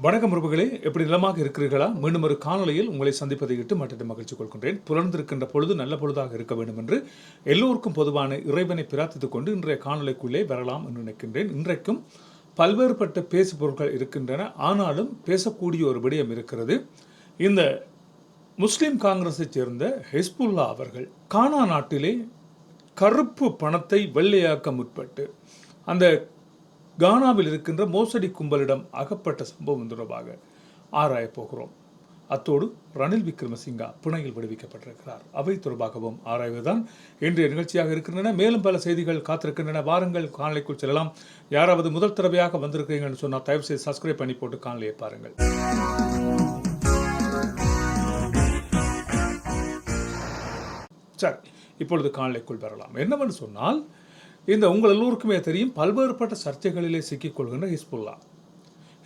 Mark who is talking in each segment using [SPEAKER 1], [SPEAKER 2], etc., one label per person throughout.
[SPEAKER 1] வணக்கம் உறவுகளே எப்படி நிலமாக இருக்கிறீர்களா? மீண்டும் ஒரு காணொலியில் உங்களை சந்திப்பதை இட்டு மற்ற மகிழ்ச்சி கொள்கின்றேன். புலர்ந்திருக்கின்ற பொழுது நல்ல பொழுதாக இருக்க வேண்டும் என்று எல்லோருக்கும் பொதுவான இறைவனை பிரார்த்தித்துக் கொண்டு இன்றைய காணொலிக்குள்ளே வரலாம் என்று நினைக்கின்றேன். இன்றைக்கும் பல்வேறுபட்ட பேசு பொருட்கள் இருக்கின்றன. ஆனாலும் பேசக்கூடிய ஒரு விடயம் இருக்கிறது. இந்த முஸ்லிம் காங்கிரஸைச் சேர்ந்த ஹெஸ்புல்லா அவர்கள் கானா நாட்டிலே கருப்பு பணத்தை வெள்ளையாக்க முற்பட்டு அந்த கானாவில் இருக்கின்ற மோசடி கும்பலிடம் அகப்பட்ட சம்பவம் தொடர்பாக ஆராயப் போகிறோம். அத்தோடு ரணில் விக்ரமசிங்கா பிணையில் விடுவிக்கப்பட்டிருக்கிறார். அவை தொடர்பாகவும் ஆராய்வதுதான் இன்றைய நிகழ்ச்சியாக இருக்கின்றன. மேலும் பல செய்திகள் காத்திருக்கின்றன. வாருங்கள் காணொலிக்குள் செல்லலாம். யாராவது முதல் தடவையாக வந்திருக்கிறீங்கன்னு சொன்னால் தயவு செய்து சப்ஸ்கிரைப் பண்ணி போட்டு காணொலியை பாருங்கள். சரி இப்பொழுது காணொலிக்குள் வரலாம். என்னவென்று சொன்னால் இந்த உங்கள் எல்லோருக்குமே தெரியும் பல்வேறுபட்ட சர்ச்சைகளிலே சிக்கிக்கொள்கின்ற ஹிஸ்புல்லா.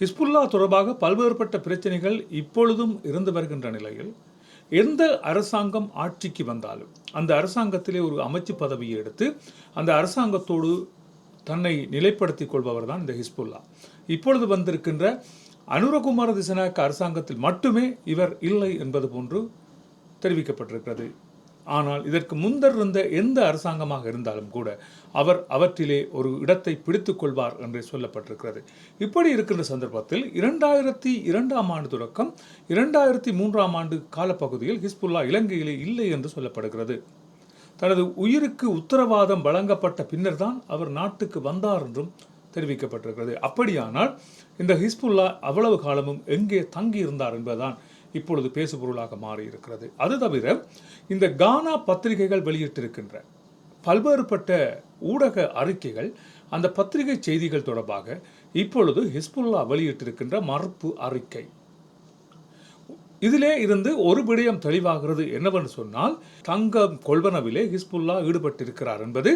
[SPEAKER 1] ஹிஸ்புல்லா தொடர்பாக பல்வேறுபட்ட பிரச்சனைகள் இப்பொழுதும் இருந்து வருகின்ற நிலையில் எந்த அரசாங்கம் ஆட்சிக்கு வந்தாலும் அந்த அரசாங்கத்திலே ஒரு அமைச்சு பதவியை எடுத்து அந்த அரசாங்கத்தோடு தன்னை நிலைப்படுத்திக் கொள்பவர் தான் இந்த ஹிஸ்புல்லா. இப்பொழுது வந்திருக்கின்ற அனுரகுமார திசநாயக்க அரசாங்கத்தில் மட்டுமே இவர் இல்லை என்பது போன்று தெரிவிக்கப்பட்டிருக்கிறது. ஆனால் இதற்கு முன்னர் இருந்த எந்த அரசாங்கமாக இருந்தாலும் கூட அவர் அவற்றிலே ஒரு இடத்தை பிடித்துக் கொள்வார் என்று சொல்லப்பட்டிருக்கிறது. இப்படி இருக்கின்ற சந்தர்ப்பத்தில் இரண்டாயிரத்தி இரண்டாம் ஆண்டு தொடக்கம் இரண்டாயிரத்தி மூன்றாம் ஆண்டு காலப்பகுதியில் ஹிஸ்புல்லா இலங்கையிலே இல்லை என்று சொல்லப்படுகிறது. தனது உயிருக்கு உத்தரவாதம் வழங்கப்பட்ட பின்னர் தான் அவர் நாட்டுக்கு வந்தார் என்றும் தெரிவிக்கப்பட்டிருக்கிறது. அப்படியானால் இந்த ஹிஸ்புல்லா அவ்வளவு காலமும் எங்கே தங்கி இருந்தார் என்பதுதான் இப்பொழுது பேசுபொருளாக மாறி இருக்கிறது அது தவிர இந்த கானா பத்திரிகைகள் வெளியிட்டிருக்கின்ற பல்வேறுபட்ட ஊடக அறிக்கைகள் அந்த பத்திரிகை செய்திகள் தொடர்பாக இப்பொழுது ஹிஸ்புல்லா வெளியிட்டிருக்கின்ற மறுப்பு அறிக்கை. இதிலே இருந்து ஒரு விடயம் தெளிவாகிறது என்னவென்று சொன்னால் தங்கம் கொள்வனவிலே ஹிஸ்புல்லா ஈடுபட்டிருக்கிறார் என்பது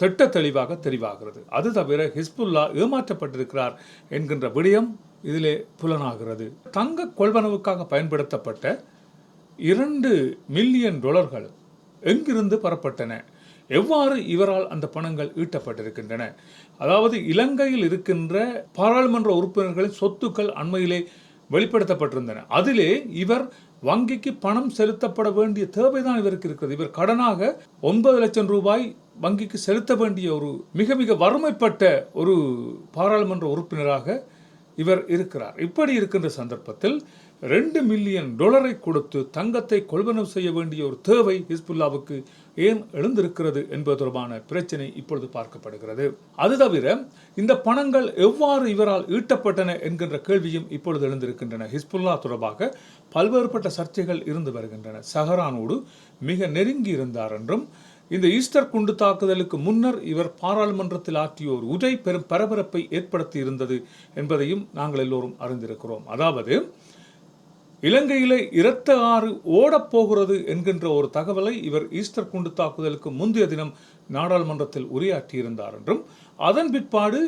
[SPEAKER 1] திட்ட தெளிவாக தெரிவாகிறது. அது தவிர ஹிஸ்புல்லா ஏமாற்றப்பட்டிருக்கிறார் என்கின்ற விடயம் இதிலே புலனாகிறது. தங்க கொள்வனவுக்காக பயன்படுத்தப்பட்ட இரண்டு மில்லியன் டாலர்கள் எங்கிருந்து பெறப்பட்டன? எவ்வாறு இவரால் அந்த பணங்கள் ஈட்டப்பட்டிருக்கின்றன? அதாவது இலங்கையில் இருக்கின்ற பாராளுமன்ற உறுப்பினர்களின் சொத்துக்கள் அண்மையிலே வெளிப்படுத்தப்பட்டிருந்தன. அதிலே இவர் வங்கிக்கு பணம் செலுத்தப்பட வேண்டிய தேவைதான் இவருக்கு இருக்கிறது. இவர் கடனாக ஒன்பது லட்சம் ரூபாய் வங்கிக்கு செலுத்த வேண்டிய ஒரு மிக மிக வறுமைப்பட்ட ஒரு பாராளுமன்ற உறுப்பினராக இவர் இருக்கிறார். இப்படி இருக்கின்ற சந்தர்ப்பத்தில் ரெண்டு மில்லியன் டாலரை கொடுத்து தங்கத்தை கொள்வனவு செய்ய வேண்டிய ஒரு தேவை ஹிஸ்புல்லாவுக்கு ஏன் எழுந்திருக்கிறது என்பது தொடர்பான பிரச்சனை இப்பொழுது பார்க்கப்படுகிறது. அது தவிர இந்த பணங்கள் எவ்வாறு இவரால் ஈட்டப்பட்டன என்கின்ற கேள்வியும் இப்பொழுது எழுந்திருக்கின்றன. ஹிஸ்புல்லா தொடர்பாக பல்வேறுபட்ட சர்ச்சைகள் இருந்து வருகின்றன. சஹரானோடு மிக நெருங்கி இருந்தார் என்றும் இந்த ஈஸ்டர் குண்டு தாக்குதலுக்கு முன்னர் இவர் பாராளுமன்றத்தில் ஆற்றிய ஒரு உரை பெரும் பரபரப்பை ஏற்படுத்தி இருந்தது என்பதையும் நாங்கள் எல்லோரும் அறிந்திருக்கிறோம். அதாவது இலங்கையிலே இரத்த ஆறு ஓடப்போகிறது என்கின்ற ஒரு தகவலை இவர் ஈஸ்டர் குண்டு தாக்குதலுக்கு முந்தைய தினம் நாடாளுமன்றத்தில் உரையாற்றியிருந்தார் என்றும் அதன் பிற்பாடு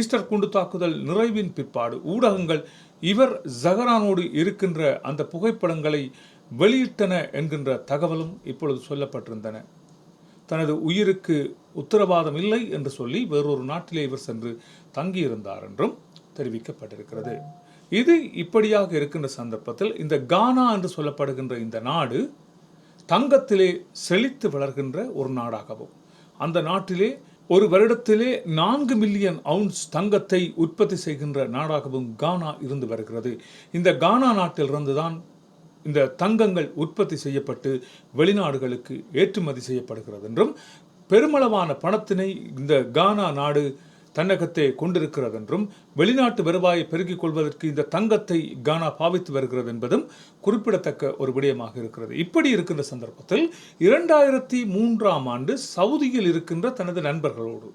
[SPEAKER 1] ஈஸ்டர் குண்டு தாக்குதல் நிறைவின் பிற்பாடு ஊடகங்கள் இவர் ஜஹரானோடு இருக்கின்ற அந்த புகைப்படங்களை வெளியிட்டன என்கின்ற தகவலும் இப்பொழுது சொல்லப்பட்டிருந்தன. தனது உயிருக்கு உத்தரவாதம் இல்லை என்று சொல்லி வேறொரு நாட்டிலே இவர் சென்று தங்கியிருந்தார் என்றும் தெரிவிக்கப்பட்டிருக்கிறது. இது இப்படியாக இருக்கின்ற சந்தர்ப்பத்தில் இந்த கானா என்று சொல்லப்படுகின்ற இந்த நாடு தங்கத்திலே செழித்து வளர்கின்ற ஒரு நாடாகவும் அந்த நாட்டிலே ஒரு வருடத்திலே நான்கு மில்லியன் அவுன்ஸ் தங்கத்தை உற்பத்தி செய்கின்ற நாடாகவும் கானா இருந்து வருகிறது. இந்த கானா நாட்டிலிருந்து தான் இந்த தங்கங்கள் உற்பத்தி செய்யப்பட்டு வெளிநாடுகளுக்கு ஏற்றுமதி செய்யப்படுகிறது என்றும் பெருமளவான பணத்தினை இந்த கானா நாடு தன்னகத்தை கொண்டிருக்கிறது என்றும் வெளிநாட்டு வருவாயை பெருக்கிக் கொள்வதற்கு இந்த தங்கத்தை கானா பாவித்து வருகிறது என்பதும் குறிப்பிடத்தக்க ஒரு விடயமாக இருக்கிறது. இப்படி இருக்கின்ற சந்தர்ப்பத்தில் இரண்டாயிரத்தி மூன்றாம் ஆண்டு சவுதியில் இருக்கின்ற தனது நண்பர்களோடு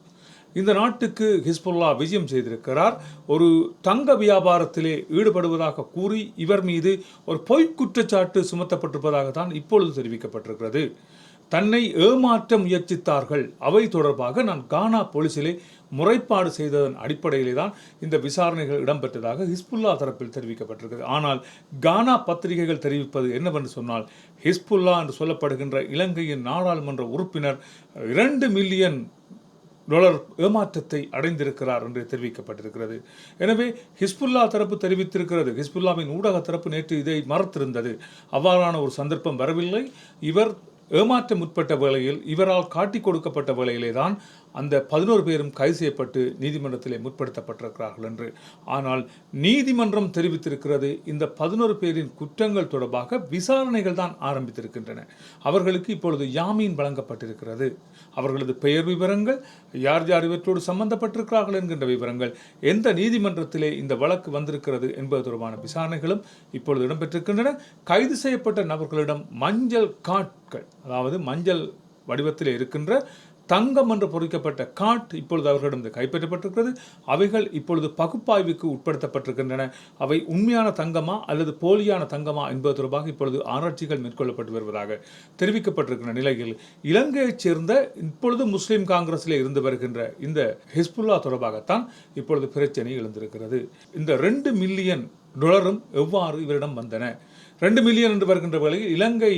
[SPEAKER 1] இந்த நாட்டுக்கு ஹிஸ்புல்லா விஜயம் செய்திருக்கிறார். ஒரு தங்க வியாபாரத்திலே ஈடுபடுவதாக கூறி இவர் மீது ஒரு பொய் குற்றச்சாட்டு சுமத்தப்பட்டிருப்பதாக தான் இப்பொழுது தெரிவிக்கப்பட்டிருக்கிறது. தன்னை ஏமாற்ற முயற்சித்தார்கள். அவை தொடர்பாக நான் கானா போலீசிலே முறைப்பாடு செய்ததன் அடிப்படையிலே தான் இந்த விசாரணைகள் இடம்பெற்றதாக ஹிஸ்புல்லா தரப்பில் தெரிவிக்கப்பட்டிருக்கிறது. ஆனால் கானா பத்திரிகைகள் தெரிவிப்பது என்னவென்று சொன்னால் ஹிஸ்புல்லா என்று சொல்லப்படுகின்ற இலங்கையின் நாடாளுமன்ற உறுப்பினர் இரண்டு மில்லியன் டொலர் ஏமாற்றத்தை அடைந்திருக்கிறார் என்று தெரிவிக்கப்பட்டிருக்கிறது. எனவே ஹிஸ்புல்லா தரப்பு தெரிவித்திருக்கிறது. ஹிஸ்புல்லாவின் ஊடக தரப்பு நேற்று இதை மறத்திருந்தது. அவ்வாறான ஒரு சந்தர்ப்பம் வரவில்லை. இவர் ஏமாற்ற முற்பட்ட வேளையில் இவரால் காட்டிக் கொடுக்கப்பட்ட வேளையிலே தான் அந்த பதினோரு பேரும் கைது செய்யப்பட்டு நீதிமன்றத்திலே முற்படுத்தப்பட்டிருக்கிறார்கள் என்று. ஆனால் நீதிமன்றம் தெரிவித்திருக்கிறது இந்த பதினோரு பேரின் குற்றங்கள் தொடர்பாக விசாரணைகள் தான் ஆரம்பித்திருக்கின்றன. அவர்களுக்கு இப்பொழுது ஜாமீன் வழங்கப்பட்டிருக்கிறது. அவர்களது பெயர் விவரங்கள் யார் யார் இவற்றோடு சம்பந்தப்பட்டிருக்கிறார்கள் என்கின்ற விவரங்கள் எந்த நீதிமன்றத்திலே இந்த வழக்கு வந்திருக்கிறது என்பது தொடர்பான விசாரணைகளும் இப்பொழுது இடம்பெற்றிருக்கின்றன. கைது செய்யப்பட்ட நபர்களிடம் மஞ்சள் காட்கள் அதாவது மஞ்சள் வடிவத்தில் இருக்கின்ற தங்கம் என்று பொறிக்கப்பட்ட காட் இப்பொழுது அவர்களிடம் கைப்பற்றப்பட்டிருக்கிறது. அவைகள் இப்பொழுது பகுப்பாய்வுக்கு உட்படுத்தப்பட்டிருக்கின்றன. அவை உண்மையான தங்கமா அல்லது போலியான தங்கமா என்பது தொடர்பாக இப்பொழுது ஆராய்ச்சிகள் மேற்கொள்ளப்பட்டு வருவதாக தெரிவிக்கப்பட்டிருக்கிற நிலையில் இலங்கையைச் சேர்ந்த இப்பொழுது முஸ்லிம் காங்கிரஸில் இருந்து வருகின்ற இந்த ஹிஸ்புல்லா தொடர்பாகத்தான் இப்பொழுது பிரச்சனை எழுந்திருக்கிறது. இந்த ரெண்டு மில்லியன் டொலரும் எவ்வாறு இவரிடம் வந்தன? ரெண்டு மில்லியன் என்று வருகின்ற வேளையில் இலங்கை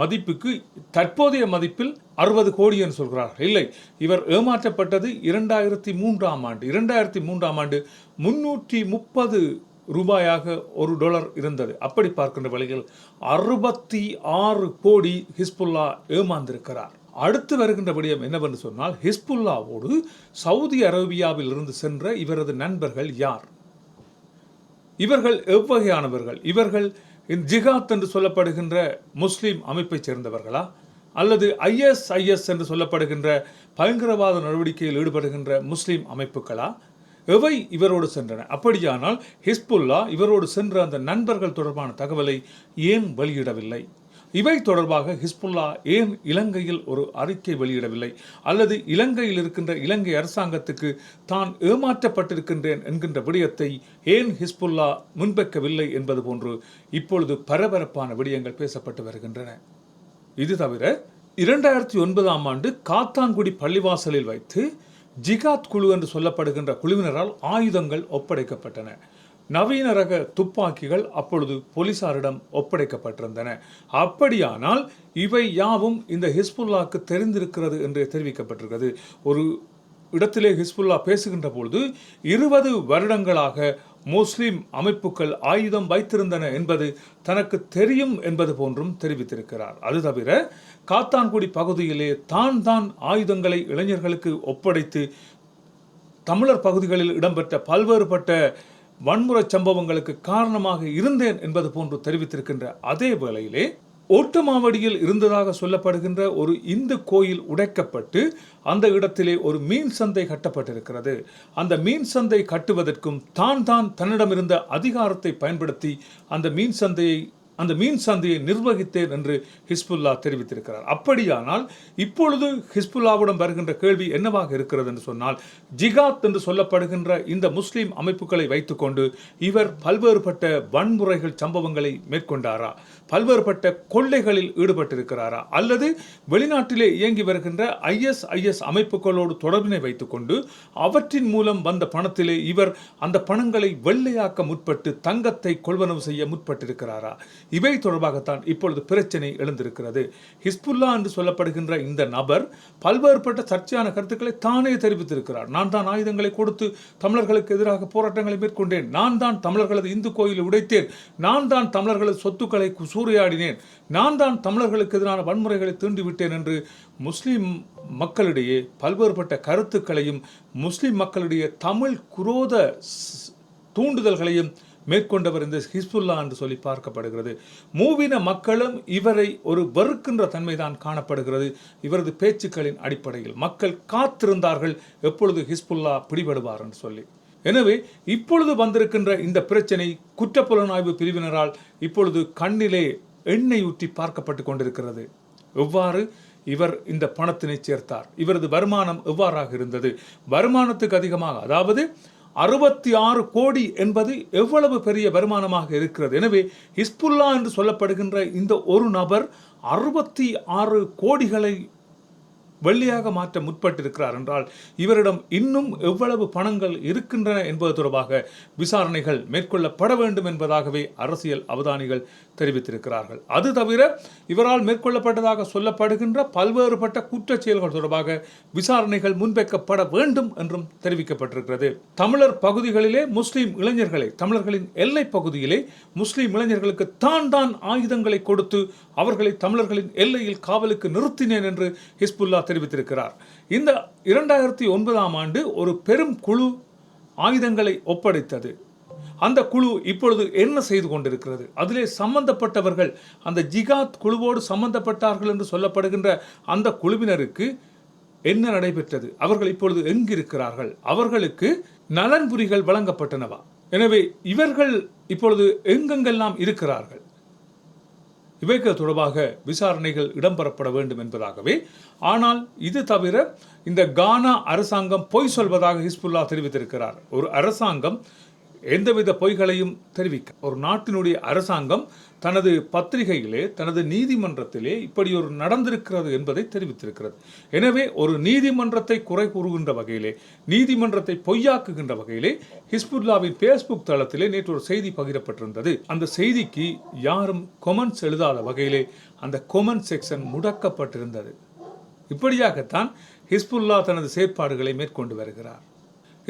[SPEAKER 1] மதிப்புக்கு தற்போதைய மதிப்பில் அறுபது கோடி என்று சொல்கிறார்கள். இல்லை இவர் ஏமாற்றப்பட்டது இரண்டாயிரத்தி மூன்றாம் ஆண்டு. இரண்டாயிரத்தி மூன்றாம் ஆண்டு முன்னூற்றி முப்பது ரூபாயாக ஒரு டாலர் இருந்தது. அப்படி பார்க்கின்ற வழியில் அறுபத்தி ஆறு கோடி ஹிஸ்புல்லா ஏமாந்திருக்கிறார். அடுத்து வருகின்ற விடயம் என்னவென்று சொன்னால் ஹிஸ்புல்லாவோடு சவுதி அரேபியாவில் இருந்து சென்ற இவரது நண்பர்கள் யார்? இவர்கள் எவ்வகையானவர்கள்? இவர்கள் இந்த ஜிகாத் என்று சொல்லப்படுகின்ற முஸ்லீம் அமைப்பைச் சேர்ந்தவர்களா? அல்லது ஐஎஸ்ஐஎஸ் என்று சொல்லப்படுகின்ற பயங்கரவாத நடவடிக்கையில் ஈடுபடுகின்ற முஸ்லீம் அமைப்புகளா? எவை இவரோடு சென்றன? அப்படியானால் ஹிஸ்புல்லா இவரோடு சென்ற அந்த நண்பர்கள் தொடர்பான தகவலை ஏன் வெளியிடவில்லை? இவை தொடர்பாக ஹிஸ்புல்லா ஏன் இலங்கையில் ஒரு அறிக்கை வெளியிடவில்லை? அல்லது இலங்கையில் இருக்கின்ற இலங்கை அரசாங்கத்துக்கு தான் ஏமாற்றப்பட்டிருக்கின்றேன் என்கின்ற விடயத்தை ஏன் ஹிஸ்புல்லா முன்வைக்கவில்லை என்பது போன்று இப்பொழுது பரபரப்பான விடயங்கள் பேசப்பட்டு வருகின்றன. இது தவிர இரண்டாயிரத்தி ஒன்பதாம் ஆண்டு காத்தான்குடி பள்ளிவாசலில் வைத்து ஜிகாத் குழு என்று சொல்லப்படுகின்ற குழுவினரால் ஆயுதங்கள் ஒப்படைக்கப்பட்டன. நவீன ரக துப்பாக்கிகள் அப்பொழுது போலீசாரிடம் ஒப்படைக்கப்பட்டிருந்தன. அப்படியானால் இவை யாவும் இந்த ஹிஸ்புல்லாக்கு தெரிந்திருக்கிறது என்று தெரிவிக்கப்பட்டிருக்கிறது. ஒரு இடத்திலே ஹிஸ்புல்லா பேசுகின்ற பொழுது இருபது வருடங்களாக முஸ்லிம் அமைப்புகள் ஆயுதம் வைத்திருந்தன என்பது தனக்கு தெரியும் என்பது போன்றும் தெரிவித்திருக்கிறார். அது தவிர காத்தான்குடி பகுதியிலே தான் தான் ஆயுதங்களை இளைஞர்களுக்கு ஒப்படைத்து தமிழர் பகுதிகளில் இடம்பெற்ற பல்வேறுபட்ட வன்முறை சம்பவங்களுக்கு காரணமாக இருந்தேன் என்பது போன்று தெரிவித்திருக்கின்ற அதே வேளையிலே ஓட்டமாவடியில் இருந்ததாக சொல்லப்படுகின்ற ஒரு இந்து கோயில் உடைக்கப்பட்டு அந்த இடத்திலே ஒரு மீன் சந்தை கட்டப்பட்டிருக்கிறது. அந்த மீன் சந்தை கட்டுவதற்கும் தான் தான் தன்னிடமிருந்த அதிகாரத்தை பயன்படுத்தி அந்த மீன் சந்தையை அந்த மீன் சந்தையை நிர்வகித்தேன் என்று ஹிஸ்புல்லா தெரிவித்திருக்கிறார். அப்படியானால் இப்பொழுது ஹிஸ்புல்லாவிடம் வருகின்ற கேள்வி என்னவாக இருக்கிறது என்று சொன்னால் ஜிகாத் என்று சொல்லப்படுகின்ற இந்த முஸ்லீம் அமைப்புகளை வைத்துக்கொண்டு இவர் பல்வேறுபட்ட வன்முறைகள் சம்பவங்களை மேற்கொண்டாரா? பல்வேறுபட்ட கொள்ளைகளில் ஈடுபட்டிருக்கிறாரா? அல்லது வெளிநாட்டிலே இயங்கி வருகின்ற ஐஎஸ்ஐஎஸ் அமைப்புகளோடு தொடர்பினை வைத்துக்கொண்டு அவற்றின் மூலம் வந்த பணத்திலே இவர் அந்த பணங்களை வெள்ளையாக்க முற்பட்டு தங்கத்தை கொள்வனவு செய்ய முற்பட்டிருக்கிறாரா? இவை தொடர்பாகத்தான் இப்பொழுது பிரச்சனை எழுந்திருக்கிறது. ஹிஸ்புல்லா என்று சொல்லப்படுகின்ற இந்த நபர் பல்வேறுபட்ட சர்ச்சையான கருத்துக்களை தானே தெரிவித்திருக்கிறார். நான் தான் ஆயுதங்களை கொடுத்து தமிழர்களுக்கு எதிராக போராட்டங்களை மேற்கொண்டேன். நான் தான் தமிழர்களது இந்து கோயிலை உடைத்தேன். நான் தான் தமிழர்களது சொத்துக்களை சூறையாடினேன் நான் தான் தமிழர்களுக்கு எதிரான வன்முறைகளை தூண்டிவிட்டேன் என்று முஸ்லிம் மக்களிடையே பல்வேறுபட்ட கருத்துக்களையும் முஸ்லிம் மக்களிடையே தமிழ் குரோத தூண்டுதல்களையும் மேற்கொண்டவர் இந்த ஹிஸ்புல்லா என்று சொல்லி பார்க்கப்படுகிறது. மூவின மக்களும் இவரை ஒரு வெறுக்கின்ற தன்மைதான் காணப்படுகிறது. இவரது பேச்சுக்களின் அடிப்படையில் மக்கள் காத்திருந்தார்கள். எப்பொழுது ஹிஸ்புல்லா பிடிபடுவார் என்று சொல்லி. எனவே இப்பொழுது வந்திருக்கின்ற இந்த பிரச்சனை குற்றப்புலனாய்வு பிரிவினரால் இப்பொழுது கண்ணிலே எண்ணெய் ஊற்றி பார்க்கப்பட்டு கொண்டிருக்கிறது. எவ்வாறு? இவர் இந்த பணத்தினை சேர்த்தார். இவரது வருமானம் எவ்வாறாக இருந்தது? வருமானத்துக்கு அதிகமாக அதாவது அறுபத்தி ஆறு கோடி என்பது எவ்வளவு பெரிய வருமானமாக இருக்கிறது? எனவே ஹிஸ்புல்லா என்று சொல்லப்படுகின்ற இந்த ஒரு நபர் அறுபத்தி ஆறு கோடிகளை வெள்ளியாக மாற்ற முற்பட்டிருக்கிறார் என்றால் இவரிடம் இன்னும் எவ்வளவு பணங்கள் இருக்கின்றன என்பது தொடர்பாக விசாரணைகள் மேற்கொள்ளப்பட வேண்டும் என்பதாகவே அரசியல் அவதானிகள் தெரிவித்திருக்கிறார்கள். அது தவிர இவரால் மேற்கொள்ளப்பட்டதாக சொல்லப்படுகின்ற பல்வேறுபட்ட குற்றச் செயல்கள் தொடர்பாக விசாரணைகள் முன்வைக்கப்பட வேண்டும் என்றும் தெரிவிக்கப்பட்டிருக்கிறது. தமிழர் பகுதிகளிலே முஸ்லீம் இளைஞர்களை தமிழர்களின் எல்லை பகுதியிலே முஸ்லீம் இளைஞர்களுக்கு தான் தான் ஆயுதங்களை கொடுத்து அவர்களை தமிழர்களின் எல்லையில் காவலுக்கு நிறுத்தினேன் என்று ஹிஸ்புல்லா தெரிவித்திருக்கிறார். இந்த இரண்டாயிரத்தி ஒன்பதாம் ஆண்டு ஒரு பெரும் குழு ஆயுதங்களை ஒப்படைத்தது. அந்த குழு இப்பொழுது என்ன செய்து கொண்டிருக்கிறது? அதிலே சம்பந்தப்பட்டவர்கள் அந்த ஜிகாத் குழுவோடு சம்பந்தப்பட்டார்கள் என்று சொல்லப்படுகின்ற அந்த குழுவினருக்கு என்ன நடைபெற்றது? அவர்கள் இப்பொழுது எங்கிருக்கிறார்கள்? அவர்களுக்கு நலன்புரிகள் வழங்கப்பட்டனவா? எனவே இவர்கள் இப்பொழுது எங்கெங்கெல்லாம் இருக்கிறார்கள்? இவைகள் தொடர்பாக விசாரணைகள் இடம்பெறப்பட வேண்டும் என்பதாகவே ஆனால் இது தவிர இந்த கானா அரசாங்கம் பொய் சொல்வதாக ஹிஸ்புல்லா தெரிவித்திருக்கிறார். ஒரு அரசாங்கம் எந்தவித பொய்களையும் தெரிவிக்க. ஒரு நாட்டினுடைய அரசாங்கம் தனது பத்திரிகையிலே தனது நீதிமன்றத்திலே இப்படி ஒரு நடந்திருக்கிறது என்பதை தெரிவித்திருக்கிறது. எனவே ஒரு நீதிமன்றத்தை குறை கூறுகின்ற வகையிலே நீதிமன்றத்தை பொய்யாக்குகின்ற வகையிலே ஹிஸ்புல்லாவின் ஃபேஸ்புக் தளத்திலே நேற்று ஒரு செய்தி பகிரப்பட்டிருந்தது. அந்த செய்திக்கு யாரும் கொமெண்ட்ஸ் எழுதாத வகையிலே அந்த கொமெண்ட் செக்ஷன் முடக்கப்பட்டிருந்தது. இப்படியாகத்தான் ஹிஸ்புல்லா தனது செயற்பாடுகளை மேற்கொண்டு வருகிறார்.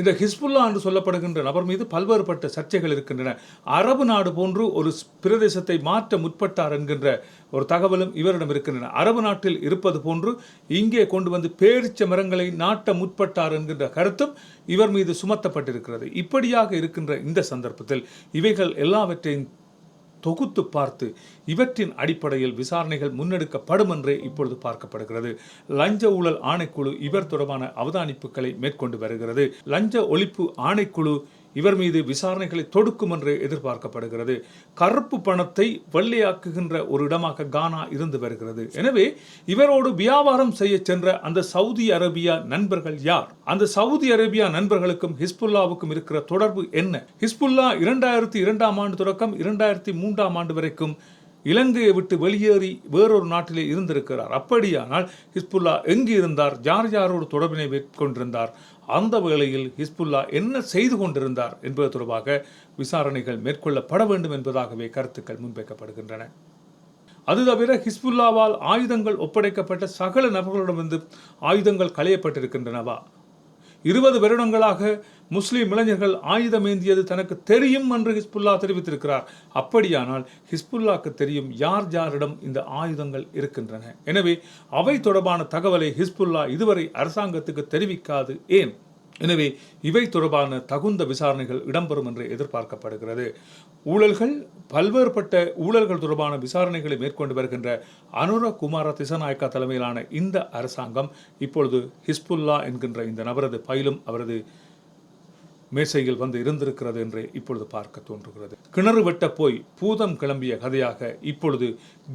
[SPEAKER 1] இந்த ஹிஸ்புல்லா என்று சொல்லப்படுகின்ற நபர் மீது பல்வேறுபட்ட சர்ச்சைகள் இருக்கின்றன. அரபு நாடு போன்று ஒரு பிரதேசத்தை மாற்ற முற்பட்டார் என்கின்ற ஒரு தகவலும் இவரிடம் இருக்கின்றன. அரபு நாட்டில் இருப்பது போன்று இங்கே கொண்டு வந்து பேரிச்ச மரங்களை நாட்ட முற்பட்டார் என்கின்ற கருத்தும் இவர் மீது சுமத்தப்பட்டிருக்கிறது. இப்படியாக இருக்கின்ற இந்த சந்தர்ப்பத்தில் இவைகள் எல்லாவற்றையும் தொகுத்து பார்த்து இவற்றின் அடிப்படையில் விசாரணைகள் முன்னெடுக்கப்படும் என்றே இப்பொழுது பார்க்கப்படுகிறது. லஞ்ச ஊழல் ஆணைக்குழு இவர் தொடர்பான அவதானிப்புகளை மேற்கொண்டு வருகிறது. லஞ்ச ஒழிப்பு ஆணைக்குழு இவர் மீது விசாரணைகளை தொடுக்கும் என்று எதிர்பார்க்கப்படுகிறது. கருப்பு பணத்தை வெள்ளையாக்குகின்ற ஒரு இடமாக கானா இருந்து வருகிறது. எனவே இவரோடு வியாபாரம் செய்ய சென்ற அந்த சவுதி அரேபியா நண்பர்கள் யார்? அந்த சவுதி அரேபியா நண்பர்களுக்கும் ஹிஸ்புல்லாவுக்கும் இருக்கிற தொடர்பு என்ன? ஹிஸ்புல்லா இரண்டாயிரத்தி இரண்டாம் ஆண்டு தொடக்கம் இரண்டாயிரத்தி மூன்றாம் ஆண்டு வரைக்கும் இலங்கையை விட்டு வெளியேறி வேறொரு நாட்டிலே இருந்திருக்கிறார். அப்படியானால் ஹிஸ்புல்லா எங்கு இருந்தார் யார் யாரோடு தொடர்பினை மேற்கொண்டிருந்தார். அந்த வேளையில் ஹிஸ்புல்லா என்ன செய்து கொண்டிருந்தார் என்பது தொடர்பாக விசாரணைகள் மேற்கொள்ளப்பட வேண்டும் என்பதாகவே கருத்துக்கள் முன்வைக்கப்படுகின்றன. அது தவிர ஹிஸ்புல்லாவால் ஆயுதங்கள் ஒப்படைக்கப்பட்ட சகல நபர்களிடமிருந்து ஆயுதங்கள் களையப்பட்டிருக்கின்றனவா? இருபது வருடங்களாக முஸ்லீம் இளைஞர்கள் ஆயுதம் ஏந்தியது தனக்கு தெரியும் என்று ஹிஸ்புல்லா தெரிவித்திருக்கிறார். அப்படியானால் ஹிஸ்புல்லாக்கு தெரியும் யார் யாரிடம் இந்த ஆயுதங்கள் இருக்கின்றன. எனவே அவை தொடர்பான தகவலை ஹிஸ்புல்லா இதுவரை அரசாங்கத்துக்கு தெரிவிக்காது ஏன்? எனவே இவை தொடர்பான தகுந்த விசாரணைகள் இடம்பெறும் என்று எதிர்பார்க்கப்படுகிறது. ஊழல்கள் பல்வேறுபட்ட ஊழல்கள் தொடர்பான விசாரணைகளை மேற்கொண்டு வருகின்ற அனுர குமார திசநாயக்கா தலைமையிலான இந்த அரசாங்கம் இப்பொழுது ஹிஸ்புல்லா என்கின்ற இந்த நபரது பயிலும் அவரது மேசையில் வந்து இருந்திருக்கிறது என்று இப்பொழுது பார்க்க தோன்றுகிறது. கிணறு வெட்ட போய் பூதம் கிளம்பிய கதையாக இப்பொழுது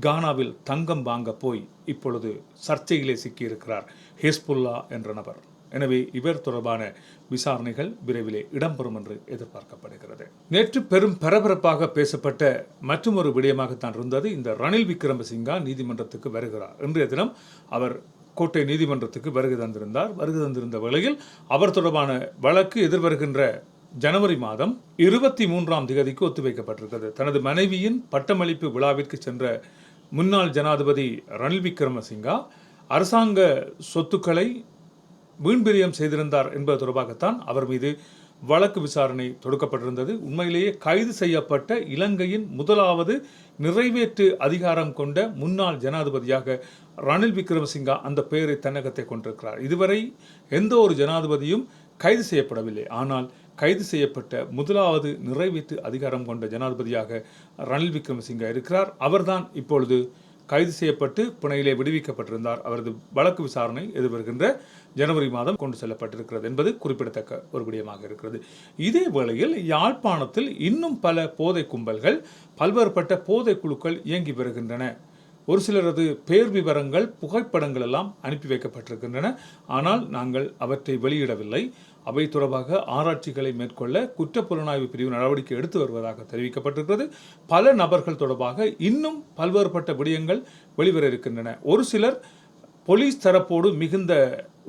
[SPEAKER 1] கானாவில் தங்கம் வாங்க போய் இப்பொழுது சர்ச்சையிலே சிக்கியிருக்கிறார் ஹிஸ்புல்லா என்ற நபர். எனவே இவர் தொடர்பான விசாரணைகள் விரைவிலே இடம்பெறும் என்று எதிர்பார்க்கப்படுகிறது. நேற்று பெரும் பரபரப்பாக பேசப்பட்ட மற்றொரு விடயமாகத்தான் இருந்தது. இந்த ரணில் விக்ரமசிங்கா நீதிமன்றத்துக்கு வருகிறார். இன்றைய தினம் அவர் கோட்டை நீதிமன்றத்துக்கு வருகை தந்திருந்தார். வருகை தந்திருந்த வேளையில் அவர் தொடர்பான வழக்கு எதிர்வருகின்ற ஜனவரி மாதம் இருபத்தி மூன்றாம் திகதிக்கு ஒத்திவைக்கப்பட்டிருக்கிறது. தனது மனைவியின் பட்டமளிப்பு விழாவிற்கு சென்ற முன்னாள் ஜனாதிபதி ரணில் விக்ரமசிங்கா அரசாங்க சொத்துக்களை வீண்பிரியம் செய்திருந்தார் என்பது தொடர்பாகத்தான் அவர் மீது வழக்கு விசாரணை தொடுக்கப்பட்டிருந்தது. உண்மையிலேயே கைது செய்யப்பட்ட இலங்கையின் முதலாவது நிறைவேற்று அதிகாரம் கொண்ட முன்னாள் ஜனாதிபதியாக ரணில் விக்ரமசிங்கா அந்த பெயரை தன்னகத்தை கொண்டிருக்கிறார். இதுவரை எந்த ஒரு ஜனாதிபதியும் கைது செய்யப்படவில்லை. ஆனால் கைது செய்யப்பட்ட முதலாவது நிறைவேற்று அதிகாரம் கொண்ட ஜனாதிபதியாக ரணில் விக்ரமசிங்கா இருக்கிறார். அவர்தான் இப்பொழுது கைது செய்யப்பட்டு புனையிலே விடுவிக்கப்பட்டிருந்தார். அவரது வழக்கு விசாரணை எதிர்வருகின்ற ஜனவரி மாதம் கொண்டு செல்லப்பட்டிருக்கிறது என்பது குறிப்பிடத்தக்க ஒரு விடயமாக இருக்கிறது. இதே வேளையில் யாழ்ப்பாணத்தில் இன்னும் பல போதை கும்பல்கள் பல்வேறுபட்ட போதை குழுக்கள் இயங்கி வருகின்றன. ஒரு சிலரது பேர் விவரங்கள் புகைப்படங்கள் எல்லாம் அனுப்பி வைக்கப்பட்டிருக்கின்றன. ஆனால் நாங்கள் அவற்றை வெளியிடவில்லை. அவை தொடர்பாக ஆராய்ச்சிகளை மேற்கொள்ள குற்றப்புலனாய்வு பிரிவு நடவடிக்கை எடுத்து வருவதாக தெரிவிக்கப்பட்டிருக்கிறது. பல நபர்கள் தொடர்பாக இன்னும் பல்வேறுபட்ட விடயங்கள் வெளிவர இருக்கின்றன. ஒரு சிலர் போலீஸ் தரப்போடு மிகுந்த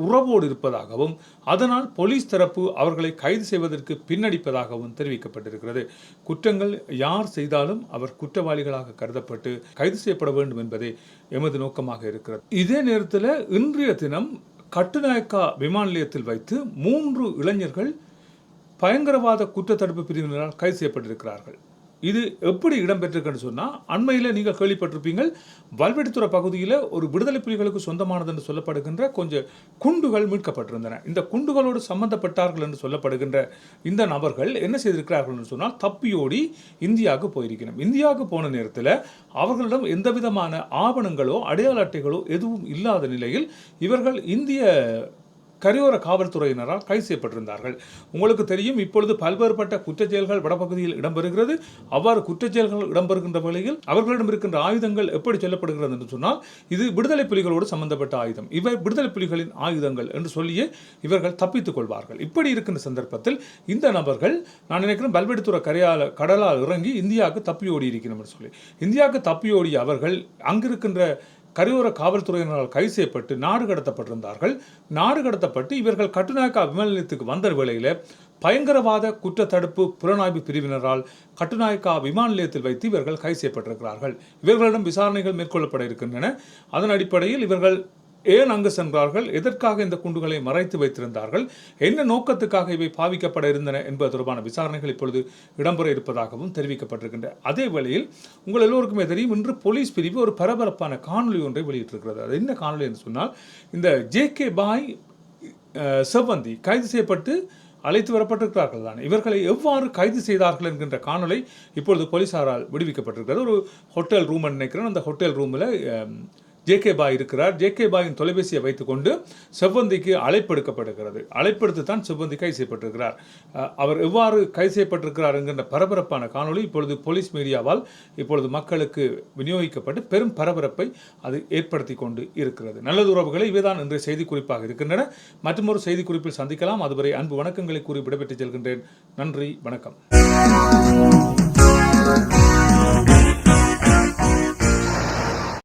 [SPEAKER 1] உறவோடு இருப்பதாகவும் அதனால் போலீஸ் தரப்பு அவர்களை கைது செய்வதற்கு பின்னடிப்பதாகவும் தெரிவிக்கப்பட்டிருக்கிறது. குற்றங்கள் யார் செய்தாலும் அவர் குற்றவாளிகளாக கருதப்பட்டு கைது செய்யப்பட வேண்டும் என்பதே எமது நோக்கமாக இருக்கிறது. இதே நேரத்தில் இன்றைய தினம் கட்டுநாயக்கா விமான நிலையத்தில் வைத்து மூன்று இளைஞர்கள் பயங்கரவாத குற்றத்தடுப்பு பிரிவினரால் கைது செய்யப்பட்டிருக்கிறார்கள். இது எப்படி இடம்பெற்றிருக்குன்னு சொன்னால் அண்மையில் நீங்கள் கேள்விப்பட்டிருப்பீங்கள் வல்வெடித்துறை பகுதியில் ஒரு விடுதலை புலிகளுக்கு சொந்தமானது என்று சொல்லப்படுகின்ற கொஞ்சம் குண்டுகள் மீட்கப்பட்டிருந்தன. இந்த குண்டுகளோடு சம்பந்தப்பட்டார்கள் என்று சொல்லப்படுகின்ற இந்த நபர்கள் என்ன செய்திருக்கிறார்கள் என்று சொன்னால் தப்பியோடி இந்தியாவுக்கு போயிருக்கணும். இந்தியாவுக்கு போன நேரத்தில் அவர்களிடம் எந்த விதமான ஆவணங்களோ அடையாள அட்டைகளோ எதுவும் இல்லாத நிலையில் இவர்கள் இந்திய கரையோர காவல்துறையினரால் கைது செய்யப்பட்டிருந்தார்கள். உங்களுக்கு தெரியும் இப்பொழுது பல்வேறுபட்ட குற்றச் செயல்கள் வடபகுதியில் இடம்பெறுகிறது. அவ்வாறு குற்றச்செயல்கள் இடம்பெறுகின்ற வகையில் அவர்களிடம் இருக்கின்ற ஆயுதங்கள் எப்படி சொல்லப்படுகிறது என்று சொன்னால் இது விடுதலை புலிகளோடு சம்பந்தப்பட்ட ஆயுதம். இவை விடுதலை புலிகளின் ஆயுதங்கள் என்று சொல்லியே இவர்கள் தப்பித்துக் கொள்வார்கள். இப்படி இருக்கின்ற சந்தர்ப்பத்தில் இந்த நபர்கள் நான் நினைக்கிறேன் பல்வெடுத்துறை கரையால் கடலால் இறங்கி இந்தியாவுக்கு தப்பி ஓடி இருக்கிறோம் என்று சொல்லி இந்தியாவுக்கு தப்பி ஓடிய அவர்கள் அங்கிருக்கின்ற கரையோர காவல்துறையினரால் கைது செய்யப்பட்டு நாடு கடத்தப்பட்டிருந்தார்கள். நாடு கடத்தப்பட்டு இவர்கள் கட்டுநாயக்கா விமான நிலையத்துக்கு வந்த வேளையில் பயங்கரவாத குற்றத்தடுப்பு புலனாய்வு பிரிவினரால் கட்டுநாயக்கா விமான நிலையத்தில் வைத்து இவர்கள் கைது செய்யப்பட்டிருக்கிறார்கள். இவர்களிடம் விசாரணைகள் மேற்கொள்ளப்பட இருக்கின்றன. அதன் அடிப்படையில் இவர்கள் ஏன் அங்கு சென்றார்கள்? எதற்காக இந்த குண்டுகளை மறைத்து வைத்திருந்தார்கள்? என்ன நோக்கத்துக்காக இவை பாவிக்கப்பட இருந்தன என்பது தொடர்பான விசாரணைகள் இப்பொழுது இடம்பெற இருப்பதாகவும் தெரிவிக்கப்பட்டிருக்கின்ற அதே வேளையில் உங்கள் எல்லோருக்குமே தெரியும் இன்று போலீஸ் பிரிவு ஒரு பரபரப்பான காணொலி ஒன்றை வெளியிட்டிருக்கிறது. அது என்ன காணொலி என்று சொன்னால் இந்த ஜே கே பாய் செவ்வந்தி கைது செய்யப்பட்டு அழைத்து வரப்பட்டிருக்கிறார்கள் தான். இவர்களை எவ்வாறு கைது செய்தார்கள் என்கின்ற காணொலை இப்பொழுது போலீசாரால் விடுவிக்கப்பட்டிருக்கிறது. ஒரு ஹோட்டல் ரூம் நினைக்கிறேன். அந்த ஹோட்டல் ரூமில் ஜேகே பாய் இருக்கிறார். ஜேகே பாயின் தொலைபேசியை வைத்துக்கொண்டு செவ்வந்திக்கு அழைப்பெடுக்கப்படுகிறது. அழைப்பெடுத்து தான் செவ்வந்தி கைது செய்யப்பட்டிருக்கிறார். அவர் எவ்வாறு கைது செய்யப்பட்டிருக்கிறார் என்கின்ற பரபரப்பான காணொளி இப்பொழுது போலீஸ் மீடியாவால் இப்பொழுது மக்களுக்கு விநியோகிக்கப்பட்டு பெரும் பரபரப்பை அது ஏற்படுத்தி கொண்டு இருக்கிறது. நல்லது உறவுகளை இவைதான் இன்றைய செய்திக்குறிப்பாக இருக்கின்றன. மற்றொரு செய்திக்குறிப்பில் சந்திக்கலாம். அதுவரை அன்பு வணக்கங்களை கூறி விடைபெற்று செல்கின்றேன். நன்றி வணக்கம்.